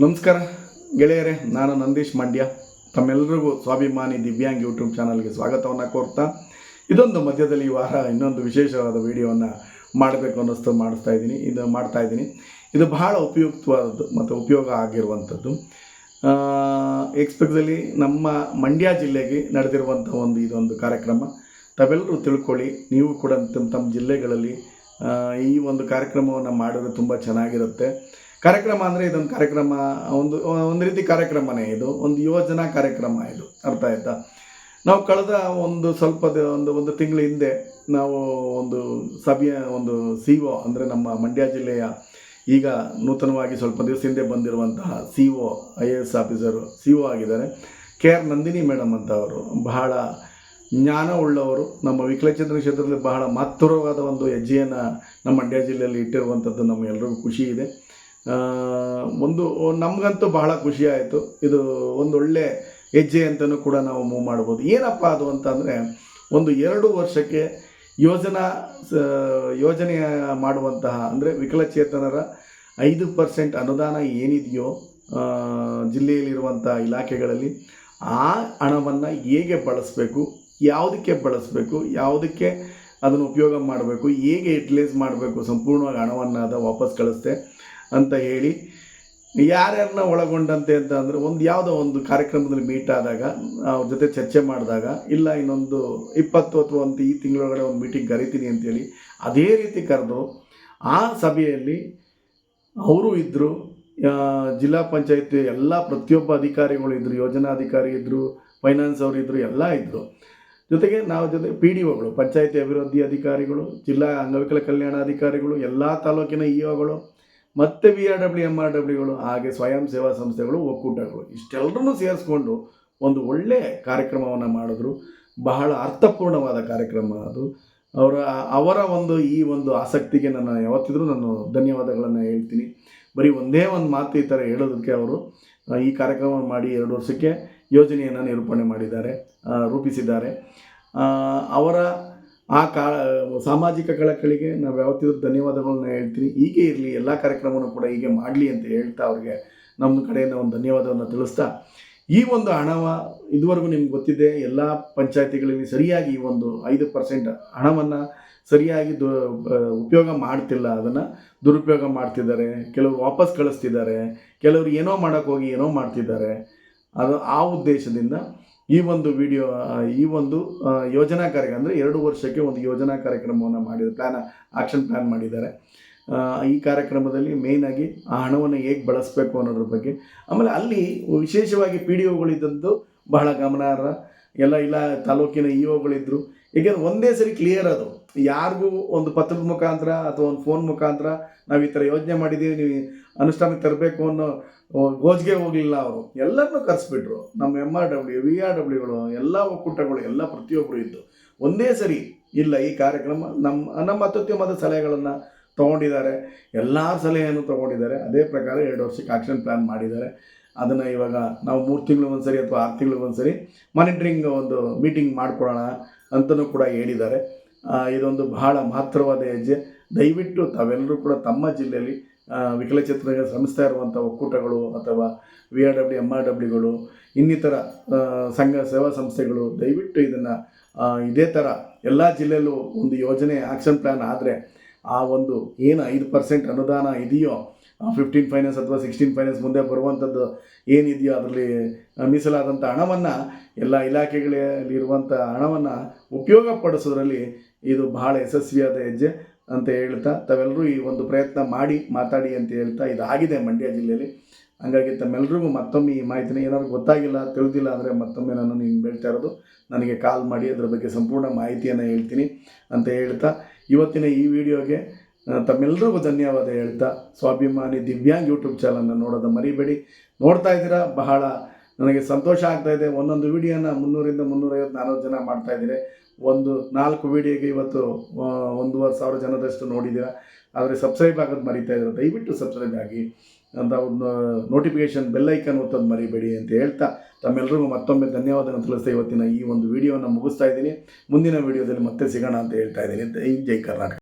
ನಮಸ್ಕಾರ, ಗೆಳೆಯರೇ, ನಾನು ನಂದೀಶ್ ಮಂಡ್ಯ. ತಮ್ಮೆಲ್ಲರಿಗೂ ಸ್ವಾಭಿಮಾನಿ ದಿವ್ಯಾಂಗ್ ಯೂಟ್ಯೂಬ್ ಚಾನಲ್ಗೆ ಸ್ವಾಗತವನ್ನು ಕೋರ್ತಾ, ಇದೊಂದು ಮಧ್ಯದಲ್ಲಿ ಈ ವಾರ ಇನ್ನೊಂದು ವಿಶೇಷವಾದ ವಿಡಿಯೋವನ್ನು ಮಾಡಬೇಕು ಅನ್ನಿಸ್ತು, ಮಾಡಿಸ್ತಾ ಇದ್ದೀನಿ. ಇದು ಮಾಡ್ತಾ ಇದ್ದೀನಿ. ಇದು ಬಹಳ ಉಪಯುಕ್ತವಾದದ್ದು ಮತ್ತು ಉಪಯೋಗ ಆಗಿರುವಂಥದ್ದು. ಎಕ್ಸ್ಪೆಕ್ಟಲಿ ನಮ್ಮ ಮಂಡ್ಯ ಜಿಲ್ಲೆಗೆ ನಡೆದಿರುವಂಥ ಒಂದು ಇದೊಂದು ಕಾರ್ಯಕ್ರಮ. ತಾವೆಲ್ಲರೂ ತಿಳ್ಕೊಳ್ಳಿ, ನೀವು ಕೂಡ ತಮ್ಮ ತಮ್ಮ ಜಿಲ್ಲೆಗಳಲ್ಲಿ ಈ ಒಂದು ಕಾರ್ಯಕ್ರಮವನ್ನು ಮಾಡಿದ್ರೆ ತುಂಬ ಚೆನ್ನಾಗಿರುತ್ತೆ. ಕಾರ್ಯಕ್ರಮ ಅಂದರೆ ಇದೊಂದು ಕಾರ್ಯಕ್ರಮ, ಒಂದು ಒಂದು ರೀತಿ ಕಾರ್ಯಕ್ರಮನೇ ಇದು, ಒಂದು ಯೋಜನಾ ಕಾರ್ಯಕ್ರಮ ಇದು, ಅರ್ಥ ಆಯ್ತಾ? ನಾವು ಕಳೆದ ಒಂದು ಸ್ವಲ್ಪ ಒಂದು ಒಂದು ತಿಂಗಳ ಹಿಂದೆ ನಾವು ಒಂದು ಸಭೆಯ, ಒಂದು ಸಿ ಒ ಅಂದರೆ ನಮ್ಮ ಮಂಡ್ಯ ಜಿಲ್ಲೆಯ ಈಗ ನೂತನವಾಗಿ ಸ್ವಲ್ಪ ದಿವಸ ಹಿಂದೆ ಬಂದಿರುವಂತಹ C O I A S officer C O ಆಗಿದ್ದಾರೆ. ಕೆ ಆರ್ ನಂದಿನಿ ಮೇಡಮ್ ಅಂತ ಅವರು ಬಹಳ ಜ್ಞಾನ ಉಳ್ಳವರು, ನಮ್ಮ ವಿಕಲಚೇತನ ಕ್ಷೇತ್ರದಲ್ಲಿ ಬಹಳ ಮಹತ್ತರವಾದ ಒಂದು ಹೆಜ್ಜೆಯನ್ನು ನಮ್ಮ ಮಂಡ್ಯ ಜಿಲ್ಲೆಯಲ್ಲಿ ಇಟ್ಟಿರುವಂಥದ್ದು ನಮಗೆಲ್ಲರಿಗೂ ಖುಷಿ ಇದೆ. ಒಂದು ನಮಗಂತೂ ಬಹಳ ಖುಷಿ ಆಯಿತು. ಇದು ಒಳ್ಳೆ ಹೆಜ್ಜೆ ಅಂತಲೂ ಕೂಡ ನಾವು ಮೂವ್ ಮಾಡ್ಬೋದು. ಏನಪ್ಪ ಅದು ಅಂತಂದರೆ, ಒಂದು ಎರಡು ವರ್ಷಕ್ಕೆ ಯೋಜನಾ ಯೋಜನೆ ಮಾಡುವಂತಹ, ಅಂದರೆ ವಿಕಲಚೇತನರ ಐದು ಪರ್ಸೆಂಟ್ ಅನುದಾನ ಏನಿದೆಯೋ ಜಿಲ್ಲೆಯಲ್ಲಿರುವಂಥ ಇಲಾಖೆಗಳಲ್ಲಿ, ಆ ಹಣವನ್ನು ಹೇಗೆ ಬಳಸಬೇಕು, ಯಾವುದಕ್ಕೆ ಬಳಸಬೇಕು, ಯಾವುದಕ್ಕೆ ಅದನ್ನು ಉಪಯೋಗ ಮಾಡಬೇಕು, ಹೇಗೆ ಯುಟಿಲೈಸ್ ಮಾಡಬೇಕು, ಸಂಪೂರ್ಣವಾಗಿ ಹಣವನ್ನು ಅದು ವಾಪಸ್ ಕಳಿಸ್ತೆ ಅಂತ ಹೇಳಿ ಯಾರ್ಯಾರನ್ನ ಒಳಗೊಂಡಂತೆ ಅಂತ ಅಂದರೆ ಒಂದು ಯಾವುದೋ ಒಂದು ಕಾರ್ಯಕ್ರಮದಲ್ಲಿ ಮೀಟ್ ಆದಾಗ, ಅವ್ರ ಜೊತೆ ಚರ್ಚೆ ಮಾಡಿದಾಗ, ಇಲ್ಲ ಇನ್ನೊಂದು ಇಪ್ಪತ್ತು ಅಥವಾ ಒಂದು ಈ ತಿಂಗಳೊಳಗಡೆ ಒಂದು ಮೀಟಿಂಗ್ ಕರಿತೀನಿ ಅಂತೇಳಿ ಅದೇ ರೀತಿ ಕರೆದು ಆ ಸಭೆಯಲ್ಲಿ ಅವರು ಇದ್ದರು ಜಿಲ್ಲಾ ಪಂಚಾಯತಿ ಎಲ್ಲ ಪ್ರತಿಯೊಬ್ಬ ಅಧಿಕಾರಿಗಳು ಇದ್ದರು ಯೋಜನಾ ಅಧಿಕಾರಿ ಇದ್ದರು ಫೈನಾನ್ಸ್ ಅವರು ಇದ್ದರು ಎಲ್ಲ ಇದ್ದರು ಜೊತೆಗೆ ನಾವು ಜೊತೆ ಪಿ ಡಿ ಒಗಳು ಪಂಚಾಯತಿ ಅಭಿವೃದ್ಧಿ ಅಧಿಕಾರಿಗಳು, ಜಿಲ್ಲಾ ಅಂಗವಿಕಲ ಕಲ್ಯಾಣ ಅಧಿಕಾರಿಗಳು ಎಲ್ಲ ತಾಲೂಕಿನ ಇ ಒಗಳು ಮತ್ತು V R W M R ಡಬ್ಲ್ಯೂಗಳು ಹಾಗೆ ಸ್ವಯಂ ಸೇವಾ ಸಂಸ್ಥೆಗಳು, ಒಕ್ಕೂಟಗಳು ಇಷ್ಟೆಲ್ಲರನ್ನೂ ಸೇರಿಸ್ಕೊಂಡು ಒಂದು ಒಳ್ಳೆ ಕಾರ್ಯಕ್ರಮವನ್ನು ಮಾಡಿದ್ರು. ಬಹಳ ಅರ್ಥಪೂರ್ಣವಾದ ಕಾರ್ಯಕ್ರಮ ಅದು. ಅವರ ಅವರ ಒಂದು ಈ ಒಂದು ಆಸಕ್ತಿಗೆ ನಾನು ಯಾವತ್ತಿದ್ರೂ ನಾನು ಧನ್ಯವಾದಗಳನ್ನು ಹೇಳ್ತೀನಿ. ಬರೀ ಒಂದೇ ಒಂದು ಮಾತು ಈ ಥರ ಹೇಳೋದಕ್ಕೆ ಅವರು ಈ ಕಾರ್ಯಕ್ರಮ ಮಾಡಿ ಎರಡು ವರ್ಷಕ್ಕೆ ಯೋಜನೆಯನ್ನು ನಿರೂಪಣೆ ಮಾಡಿದ್ದಾರೆ ರೂಪಿಸಿದ್ದಾರೆ. ಅವರ ಆ ಕಾ, ಸಾಮಾಜಿಕ ಕಳಕಳಿಗೆ ನಾವು ಯಾವತ್ತಿದ್ರು ಧನ್ಯವಾದಗಳನ್ನ ಹೇಳ್ತೀನಿ. ಹೀಗೆ ಇರಲಿ, ಎಲ್ಲ ಕಾರ್ಯಕ್ರಮವನ್ನು ಕೂಡ ಹೀಗೆ ಮಾಡಲಿ ಅಂತ ಹೇಳ್ತಾ ಅವ್ರಿಗೆ ನಮ್ಮ ಕಡೆಯಿಂದ ಒಂದು ಧನ್ಯವಾದವನ್ನು ತಿಳಿಸ್ತಾ, ಈ ಒಂದು ಹಣವ ಇದುವರೆಗೂ ನಿಮ್ಗೆ ಗೊತ್ತಿದೆ, ಎಲ್ಲ ಪಂಚಾಯತಿಗಳಲ್ಲಿ ಸರಿಯಾಗಿ ಈ ಒಂದು ಐದು ಪರ್ಸೆಂಟ್ ಹಣವನ್ನು ಸರಿಯಾಗಿ ದು ಉಪಯೋಗ ಮಾಡ್ತಿಲ್ಲ ಅದನ್ನು, ದುರುಪಯೋಗ ಮಾಡ್ತಿದ್ದಾರೆ, ಕೆಲವರು ವಾಪಸ್ ಕಳಿಸ್ತಿದ್ದಾರೆ, ಕೆಲವರು ಏನೋ ಮಾಡೋಕ್ಕೋಗಿ ಏನೋ ಮಾಡ್ತಿದ್ದಾರೆ. ಅದು ಆ ಉದ್ದೇಶದಿಂದ ಈ ಒಂದು ವಿಡಿಯೋ ಈ ಒಂದು ಯೋಜನಾ ಕಾರ್ಯಕ್ರಮ ಅಂದರೆ ಎರಡು ವರ್ಷಕ್ಕೆ ಒಂದು ಯೋಜನಾ ಕಾರ್ಯಕ್ರಮವನ್ನು ಮಾಡಿದ ಪ್ಲ್ಯಾನ್ ಆಕ್ಷನ್ ಪ್ಲ್ಯಾನ್ ಮಾಡಿದ್ದಾರೆ. ಈ ಕಾರ್ಯಕ್ರಮದಲ್ಲಿ ಮೇಯ್ನಾಗಿ ಆ ಹಣವನ್ನು ಹೇಗೆ ಬಳಸಬೇಕು ಅನ್ನೋದ್ರ ಬಗ್ಗೆ. ಆಮೇಲೆ ಅಲ್ಲಿ ವಿಶೇಷವಾಗಿ ಪಿ ಡಿ ಒಗಳಿದ್ದಂತೂ ಬಹಳ ಗಮನಾರ್ಹ. ಎಲ್ಲ, ಇಲ್ಲ, ತಾಲೂಕಿನ ಇ ಒಗಳಿದ್ದರು ಏಕೆಂದ್ರೆ ಒಂದೇ ಸರಿ ಕ್ಲಿಯರ್ ಅದು. ಯಾರಿಗೂ ಒಂದು ಪತ್ರದ ಮುಖಾಂತರ ಅಥವಾ ಒಂದು ಫೋನ್ ಮುಖಾಂತರ ನಾವು ಈ ಥರ ಯೋಜನೆ ಮಾಡಿದ್ದೀವಿ ನೀವು ಅನುಷ್ಠಾನಕ್ಕೆ ತರಬೇಕು ಅನ್ನೋ ಗೋಜ್ಗೆ ಹೋಗಲಿಲ್ಲ ಅವರು. ಎಲ್ಲರನ್ನೂ ಕರೆಸ್ಬಿಟ್ರು. ನಮ್ಮ M R W V R ಡಬ್ಲ್ಯೂಗಳು ಎಲ್ಲ ಒಕ್ಕೂಟಗಳು, ಎಲ್ಲ ಪ್ರತಿಯೊಬ್ಬರು ಇದ್ದು. ಒಂದೇ ಸರಿ ಇಲ್ಲ ಈ ಕಾರ್ಯಕ್ರಮ ನಮ್ಮ ನಮ್ಮ ಅತ್ಯುತ್ತಮವಾದ ಸಲಹೆಗಳನ್ನು ತೊಗೊಂಡಿದ್ದಾರೆ. ಎಲ್ಲ ಸಲಹೆಯನ್ನು ತೊಗೊಂಡಿದ್ದಾರೆ. ಅದೇ ಪ್ರಕಾರ ಎರಡು ವರ್ಷಕ್ಕೆ ಆಕ್ಷನ್ ಪ್ಲ್ಯಾನ್ ಮಾಡಿದ್ದಾರೆ. ಅದನ್ನು ಇವಾಗ ನಾವು ಮೂರು ತಿಂಗಳು ಒಂದ್ಸರಿ ಅಥವಾ ಆರು ತಿಂಗಳು ಒಂದ್ಸರಿ ಮಾನಿಟ್ರಿಂಗ್ ಒಂದು ಮೀಟಿಂಗ್ ಮಾಡ್ಕೊಳ್ಳೋಣ ಅಂತಲೂ ಕೂಡ ಹೇಳಿದ್ದಾರೆ. ಇದೊಂದು ಬಹಳ ಮಹತ್ತರವಾದ ಹೆಜ್ಜೆ. ದಯವಿಟ್ಟು ತಾವೆಲ್ಲರೂ ಕೂಡ ತಮ್ಮ ಜಿಲ್ಲೆಯಲ್ಲಿ ವಿಕಲಚೇತನರಿಗೆ ಶ್ರಮಿಸ್ತಾ ಇರುವಂಥ ಒಕ್ಕೂಟಗಳು ಅಥವಾ V R W M R ಡಬ್ಲ್ಯೂಗಳು ಇನ್ನಿತರ ಸಂಘ ಸೇವಾ ಸಂಸ್ಥೆಗಳು, ದಯವಿಟ್ಟು ಇದನ್ನು ಇದೇ ಥರ ಎಲ್ಲ ಜಿಲ್ಲೆಯಲ್ಲೂ ಒಂದು ಯೋಜನೆ ಆ್ಯಕ್ಷನ್ ಪ್ಲ್ಯಾನ್ ಆದರೆ ಆ ಒಂದು ಏನು ಐದು ಪರ್ಸೆಂಟ್ ಅನುದಾನ ಇದೆಯೋ ಫಿಫ್ಟೀನ್ ಫೈನಾನ್ಸ್ ಅಥವಾ ಸಿಕ್ಸ್ಟೀನ್ ಫೈನಾನ್ಸ್ ಮುಂದೆ ಬರುವಂಥದ್ದು ಏನಿದೆಯೋ ಅದರಲ್ಲಿ ಮೀಸಲಾದಂಥ ಹಣವನ್ನು, ಎಲ್ಲ ಇಲಾಖೆಗಳಲ್ಲಿ ಇರುವಂಥ ಹಣವನ್ನು ಉಪಯೋಗಪಡಿಸೋದ್ರಲ್ಲಿ ಇದು ಬಹಳ ಯಶಸ್ವಿಯಾದ ಹೆಜ್ಜೆ ಅಂತ ಹೇಳ್ತಾ, ತಾವೆಲ್ಲರೂ ಈ ಒಂದು ಪ್ರಯತ್ನ ಮಾಡಿ ಮಾತಾಡಿ ಅಂತ ಹೇಳ್ತಾ ಇದಾಗಿದೆ ಮಂಡ್ಯ ಜಿಲ್ಲೆಯಲ್ಲಿ. ಹಂಗಾಗಿ ತಮ್ಮೆಲ್ಲರಿಗೂ ಮತ್ತೊಮ್ಮೆ ಈ ಮಾಹಿತಿನ ಏನಾದ್ರು ಗೊತ್ತಾಗಿಲ್ಲ, ತಿಳಿದಿಲ್ಲ ಅಂದರೆ ಮತ್ತೊಮ್ಮೆ ನಾನು ನಿಮ್ಗೆ ಹೇಳ್ತಾ ಇರೋದು. ನನಗೆ ಕಾಲ್ ಮಾಡಿ ಅದರ ಬಗ್ಗೆ ಸಂಪೂರ್ಣ ಮಾಹಿತಿಯನ್ನು ಹೇಳ್ತೀನಿ ಅಂತ ಹೇಳ್ತಾ, ಇವತ್ತಿನ ಈ ವಿಡಿಯೋಗೆ ತಮ್ಮೆಲ್ಲರಿಗೂ ಧನ್ಯವಾದ ಹೇಳ್ತಾ ಸ್ವಾಭಿಮಾನಿ ದಿವ್ಯಾಂಗ್ ಯೂಟ್ಯೂಬ್ ಚಾನಲ್ನ ನೋಡೋದು ಮರಿಬೇಡಿ. ನೋಡ್ತಾ ಇದ್ದೀರಾ? ಬಹಳ ನನಗೆ ಸಂತೋಷ ಆಗ್ತಾ ಇದೆ. ಒಂದೊಂದು ವಿಡಿಯೋನ ಮುನ್ನೂರಿಂದ ಮುನ್ನೂರೈವತ್ತು ನಾಲ್ಕು ಜನ ಮಾಡ್ತಾ ಇದ್ದೀರಿ. ಒಂದು ನಾಲ್ಕು ವಿಡಿಯೋಗೆ ಇವತ್ತು ಒಂದೂವರೆ ಸಾವಿರ ಜನದಷ್ಟು ನೋಡಿದ್ದೀರಾ. ಆದರೆ ಸಬ್ಸ್ಕ್ರೈಬ್ ಆಗೋದು ಮರಿತಾ ಇದ್ದಾರೆ? ದಯವಿಟ್ಟು ಸಬ್ಸ್ಕ್ರೈಬ್ ಆಗಿ. ಅಂತ ಒಂದು ನೋಟಿಫಿಕೇಷನ್ ಬೆಲ್ ಐಕನ್ ಒತ್ತೋದು ಮರಿಬೇಡಿ ಅಂತ ಹೇಳ್ತಾ ತಮ್ಮೆಲ್ಲರಿಗೂ ಮತ್ತೊಮ್ಮೆ ಧನ್ಯವಾದಗಳನ್ನು ತಿಳಿಸ್ತಾ ಇವತ್ತಿನ ಈ ಒಂದು ವಿಡಿಯೋನ ಮುಗಿಸ್ತಾ ಇದ್ದೀನಿ. ಮುಂದಿನ ವಿಡಿಯೋದಲ್ಲಿ ಮತ್ತೆ ಸಿಗೋಣ ಅಂತ ಹೇಳ್ತಾ ಇದ್ದೀನಿ. ಜೈ ಕರ್ನಾಟಕ.